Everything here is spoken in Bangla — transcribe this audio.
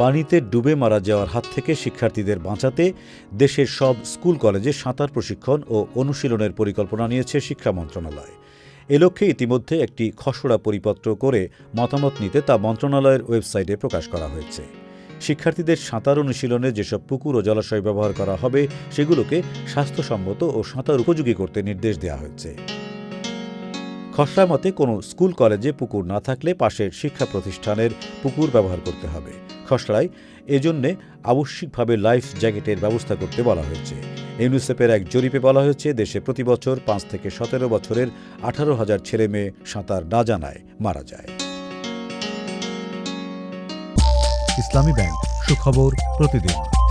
পানিতে ডুবে মারা যাওয়ার হাত থেকে শিক্ষার্থীদের বাঁচাতে দেশের সব স্কুল কলেজে সাঁতার প্রশিক্ষণ ও অনুশীলনের পরিকল্পনা নিয়েছে শিক্ষা মন্ত্রণালয়। এ লক্ষ্যে ইতিমধ্যে একটি খসড়া পরিপত্র করে মতামত নিতে তা মন্ত্রণালয়ের ওয়েবসাইটে প্রকাশ করা হয়েছে। শিক্ষার্থীদের সাঁতার অনুশীলনে যেসব পুকুর ও জলাশয় ব্যবহার করা হবে, সেগুলোকে স্বাস্থ্যসম্মত ও সাঁতার উপযোগী করতে নির্দেশ দেওয়া হয়েছে। খসড়া মতে কোনো স্কুল, কলেজে পুকুর না থাকলে পাশের শিক্ষা প্রতিষ্ঠানের পুকুর ব্যবহার করতে হবে। খসড়ায় এজন্যে আবশ্যিকভাবে লাইফ জ্যাকেটের ব্যবস্থা করতে বলা হয়েছে। ইউনিসেফের এক জরিপে বলা হয়েছে, দেশে প্রতি বছর পাঁচ থেকে সতেরো বছরের আঠারো হাজার ছেলে মেয়ে সাঁতার না জানায় মারা যায়। ইসলামী ব্যাংক, সুখবর প্রতিদিন।